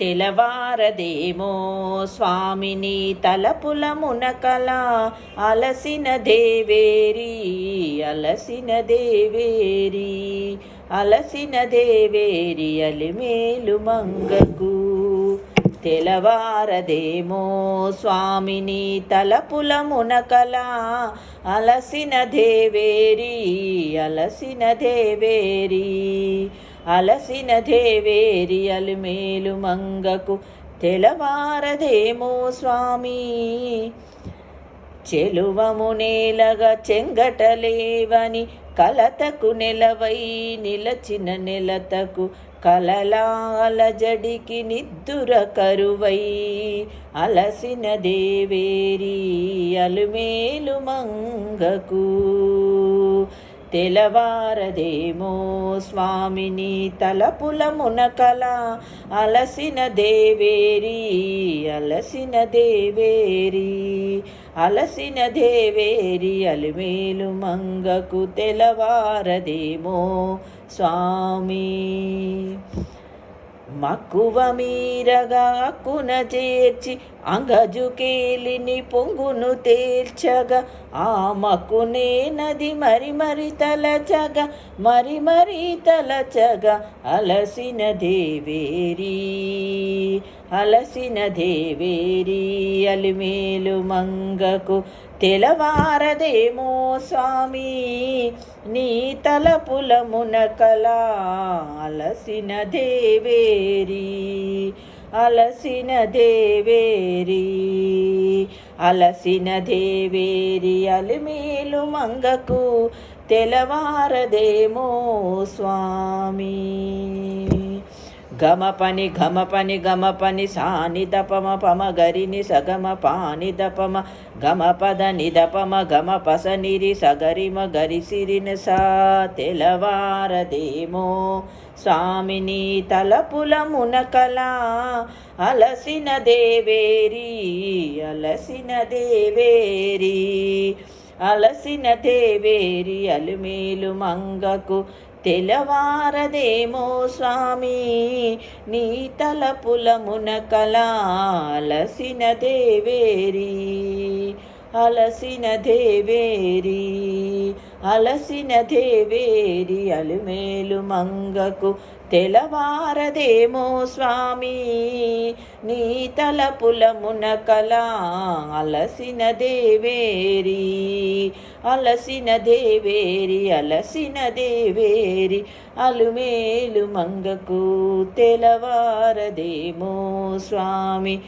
తెలవారదేమో స్వామిని తలపుల మునకల. అలసిన దేవేరి అలసిన దేవేరి అలసిన దేవేరి అలిమేలు మంగకు. తెలవారదేమో స్వామిని తలపుల మునకల. అలసిన దేవేరి అలసిన దేవేరి అలసిన దేవేరి అలిమేలు మంగకు తెలవారదేమో స్వామి. చెలువము నేలగా చెంగటలేవని కలతకు నెలవై నిలచిన నెలతకు కలలాల జడికి నిద్దుర కరువై అలసిన దేవేరి అలుమేలు మంగకు తెలవారదేమో స్వామిని తలపుల మునకల. అలసిన దేవేరి అలసిన దేవేరి అలసిన దేవేరి అలిమేలు మంగకు తెలవారదేమో స్వామి. మక్కువ మీరగా చేర్చి అంగజుకేలిని పొంగును తేల్చగా ఆ మక్కునే నది మరి మరి తలచగా మరి మరి తలచగా అలసిన దేవేరీ. అలసిన దేవేరీ అలిమేలు మంగకు తెలవారదేమో స్వామి. నీ తలపుల మునకల అలసిన దేవేరి అలసిన దేవేరి అలసిన దేవేరి అలిమేలు మంగకు తెలవారదేమో స్వామి. గమ పని ఘమ పని గమ పని సాని దపమ పమ గరిని సగమ పాని దపమ గమ పద నిదపమ గమ పస నిరి సగరిమ గరిసిరిన సా తెలవారదేమో స్వామిని తలపుల మునకలా అలసిన దేవేరి అలసిన దేవేరి అలసిన దేవేరి అలుమేలు మంగకు తెలవారదేమో స్వామి నీ తలపుల మునకలాలసిన దేవేరీ. అలసిన దేవేరి అలసిన దేవేరి అలుమేలు మంగకు తెలవారదేమో స్వామి. నీ తలపులమున మునకల అలసిన దేవేరి అలసిన దేవేరి అలసిన దేవేరి అలుమేలు మంగకు తెలవారదేమో స్వామి.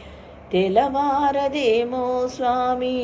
తెలవారదేమో స్వామి.